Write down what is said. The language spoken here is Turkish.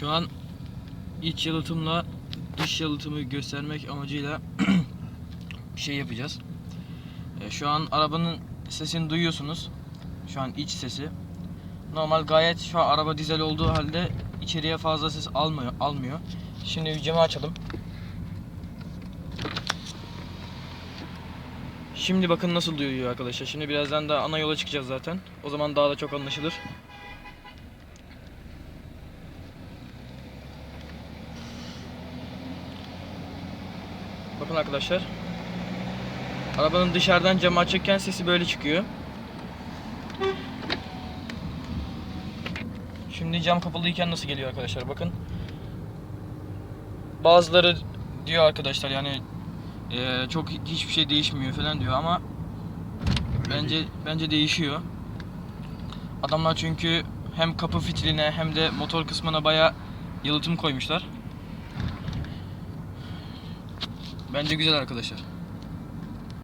Şu an iç yalıtımla dış yalıtımı göstermek amacıyla bir şey yapacağız. E, Şu an arabanın sesini duyuyorsunuz. Şu an iç sesi. Normal gayet şu an araba dizel olduğu halde içeriye fazla ses almıyor. almıyor. Şimdi camı açalım. Şimdi bakın nasıl duyuyor arkadaşlar. Şimdi birazdan da ana yola çıkacağız zaten. O zaman daha da çok anlaşılır. Bakın arkadaşlar. Arabanın dışarıdan camı açıkken sesi böyle çıkıyor. Şimdi cam kapalıyken nasıl geliyor arkadaşlar bakın. Bazıları diyor arkadaşlar yani eee, çok hiçbir şey değişmiyor falan diyor ama bence bence değişiyor. Adamlar çünkü hem kapı fitiline hem de motor kısmına baya yalıtım koymuşlar. Bence güzel arkadaşlar.